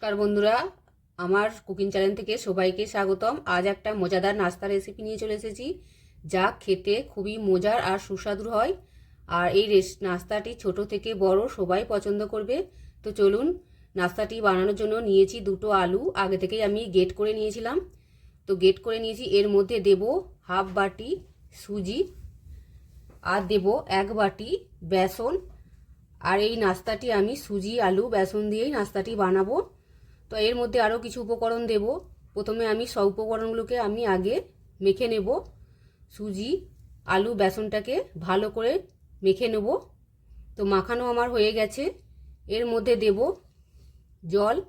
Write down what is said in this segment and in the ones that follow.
নমস্কার বন্ধুরা, আমার কুকিং চ্যানেল থেকে সবাইকে স্বাগতম। আজ একটা মজাদার নাস্তা রেসিপি নিয়ে চলে এসেছি, যা খেতে খুবই মজার আর সুস্বাদু হয়। আর এই নাস্তাটি ছোট থেকে বড় সবাই পছন্দ করবে। তো চলুন, নাস্তাটি বানানোর জন্য নিয়েছি দুটো আলু। আগে থেকেই আমি গেট করে নিয়েছিলাম। তো গেট করে নিয়েছি, এর মধ্যে দেব হাফ বাটি সুজি আর দেব এক বাটি বেসন। আর এই নাস্তাটি আমি সুজি, আলু, বেসন দিয়েই নাস্তাটি বানাবো। তো এর মধ্যে আরও কিছু উপকরণ দেব। প্রথমে আমি সব উপকরণগুলোকে আমি আগে মেখে নেব। সুজি, আলু, বেসনটাকে ভালো করে মেখে নেব। তো মাখানো আমার হয়ে গেছে। এর মধ্যে দেব জল।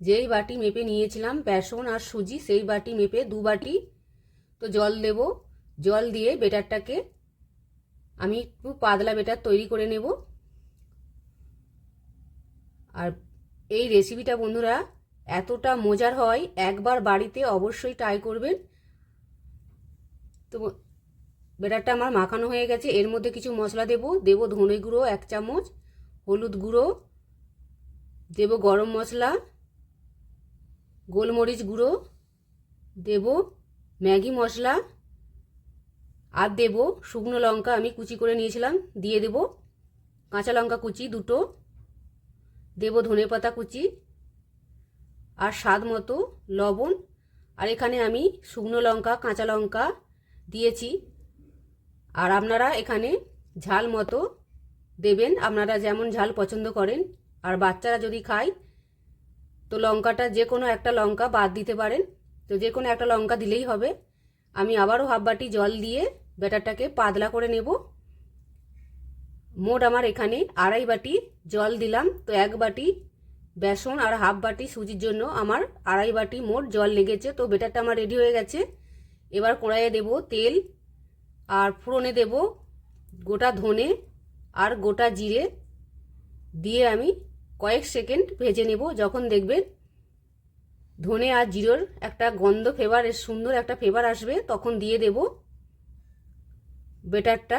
যেই বাটি মেপে নিয়েছিলাম, বেসন আর সুজি, সেই বাটি মেপে দু বাটি। তো জল দেব। জল দিয়ে বেটারটাকে আমি একটু পাতলা বেটার তৈরি করে নেব। আর এই রেসিপিটা বন্ধুরা এতটা মজার হয়, একবার বাড়িতে অবশ্যই ট্রাই করবেন। তো বেটারটা আমার মাখানো হয়ে গেছে, এর মধ্যে কিছু মশলা দেব দেব ধনে গুঁড়ো এক চামচ, হলুদ গুঁড়ো, দেব গরম মশলা, গোলমরিচ গুঁড়ো, দেব ম্যাগি মশলা, আর দেব শুকনো লঙ্কা আমি কুচি করে নিয়েছিলাম, দিয়ে দেব কাঁচা লঙ্কা কুচি দুটো, দেব ধনে পাতা কুচি আর স্বাদ মতো লবণ। আর এখানে আমি শুকনো লঙ্কা, কাঁচা লঙ্কা দিয়েছি। আর আপনারা এখানে ঝাল মতো দেবেন। আপনারা যেমন ঝাল পছন্দ করেন। আর বাচ্চারা যদি খায়, তো লঙ্কাটা যে কোনো একটা লঙ্কা বাদ দিতে পারেন। তো যে কোনো একটা লঙ্কা দিলেই হবে। আমি আবারও হাফ বাটি জল দিয়ে ব্যাটারটাকে পাতলা করে নেব। মোট আমার এখানে আড়াই বাটি জল দিলাম। তো এক বাটি বেসন আর হাফ বাটি সুজির জন্য আমার আড়াই বাটি মোট জল লেগেছে। তো বেটারটা আমার রেডি হয়ে গেছে। এবার কড়াইয়ে দেব তেল আর ফোড়নে দেব গোটা ধনে আর গোটা জিরে। দিয়ে আমি কয়েক সেকেন্ড ভেজে নেব। যখন দেখবেন ধনে আর জিরোর একটা গন্ধ ফ্লেভার সুন্দর একটা ফ্লেভার আসবে, তখন দিয়ে দেব বেটারটা।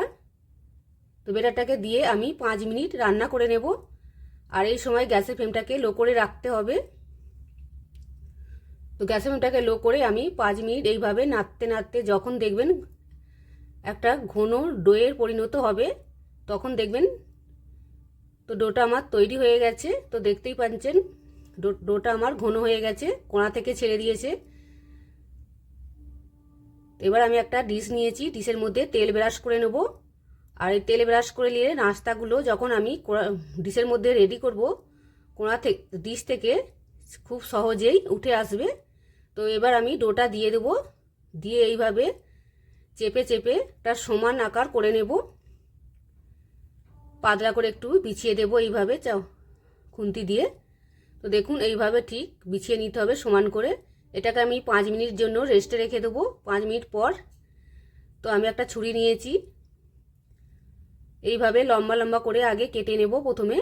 তো বেটারটাকে দিয়ে আমি পাঁচ মিনিট রান্না করে নেব। আর এই সময় গ্যাসের ফ্লেমটাকে লো করে রাখতে হবে। তো গ্যাসের ফ্লেমটাকে লো করে আমি পাঁচ মিনিট এইভাবে নাড়তে নাড়তে যখন দেখবেন একটা ঘন ডোয়ের পরিণত হবে, তখন দেখবেন তো ডোটা আমার তৈরি হয়ে গেছে। তো দেখতেই পাচ্ছেন ডোটা আমার ঘন হয়ে গেছে, কোনা থেকে ছেড়ে দিয়েছে। এবার আমি একটা ডিশ নিয়েছি, ডিশের মধ্যে তেল ব্রাশ করে নেব। আর এই তেলে ব্রাশ করে নিয়ে নাস্তাগুলো যখন আমি ডিশের মধ্যে রেডি করব কোনা থেকে ডিশ থেকে খুব সহজেই উঠে আসবে। তো এবার আমি ডোটা দিয়ে দেব, দিয়ে এইভাবে চেপে চেপে তার সমান আকার করে নেব। পাতলা করে একটু বিছিয়ে দেব এইভাবে খুন্তি দিয়ে। তো দেখুন এইভাবে ঠিক বিছিয়ে নিতে হবে সমান করে। এটাকে আমি পাঁচ মিনিট জন্য রেস্টে রেখে দেবো। পাঁচ মিনিট পর তো আমি একটা ছুরি নিয়েছি। এইভাবে লম্বা লম্বা করে আগে কেটে নেব প্রথমে।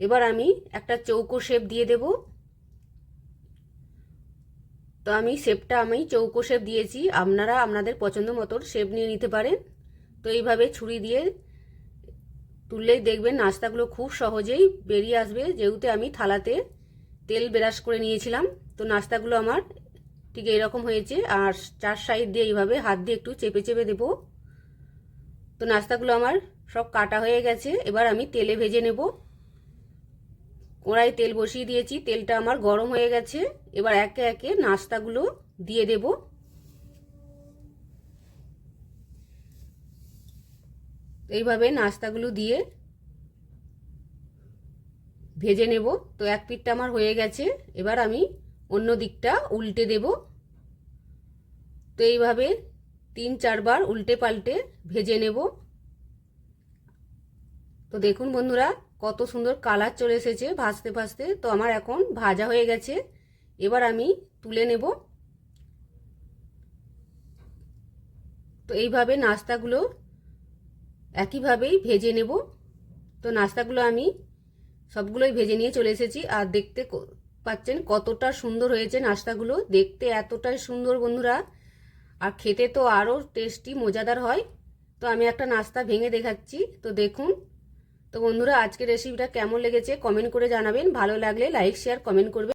এবার আমি একটা চৌকো শেপ দিয়ে দেব। তো আমি শেপটা আমি চৌকো শেপ দিয়েছি। আপনারা আপনাদের পছন্দ মতন শেপ নিয়ে নিতে পারেন। তো এইভাবে ছুরি দিয়ে তুললেই দেখবেন নাস্তাগুলো খুব সহজেই বেরিয়ে আসবে। যেহেতু আমি থালাতে তেল ব্রাশ করে নিয়েছিলাম, তো নাস্তাগুলো আমার ঠিক এরকম হয়েছে। আর চার সাইড দিয়ে এইভাবে হাত দিয়ে একটু চেপে চেপে দেব। তো নাস্তাগুলো আমার সব কাটা হয়ে গেছে। এবার আমি তেলে ভেজে নেব। কড়াই তেল বসিয়ে দিয়েছি। তেলটা আমার গরম হয়ে গেছে। এবার একে একে নাস্তাগুলো দিয়ে দেব। এইভাবে নাস্তাগুলো দিয়ে ভেজে নেব। তো এক পিঠটা আমার হয়ে গেছে। এবার আমি অন্য দিকটা উল্টে দেব। তো এইভাবে তিন চারবার উল্টে পাল্টে ভেজে নেব। তো দেখুন বন্ধুরা, কত সুন্দর কালার চলে এসেছে ভাজতে ভাজতে। তো আমার এখন ভাজা হয়ে গেছে। এবার আমি তুলে নেব। তো এইভাবে নাস্তাগুলো একইভাবেই ভেজে নেব। তো নাস্তাগুলো আমি সবগুলোই ভেজে নিয়ে চলে এসেছি। আর দেখতে পাচ্ছেন কতটা সুন্দর হয়েছে নাস্তাগুলো। দেখতে এতটাই সুন্দর বন্ধুরা। আর খেতে তো আরও টেস্টি মজাদার হয়। তো আমি একটা নাস্তা ভেঙে দেখাচ্ছি। তো দেখুন, তো বন্ধুরা, আজকের রেসিপিটা কেমন লেগেছে? কমেন্ট করে জানাবেন। ভালো লাগলে লাইক শেয়ার কমেন্ট করবেন।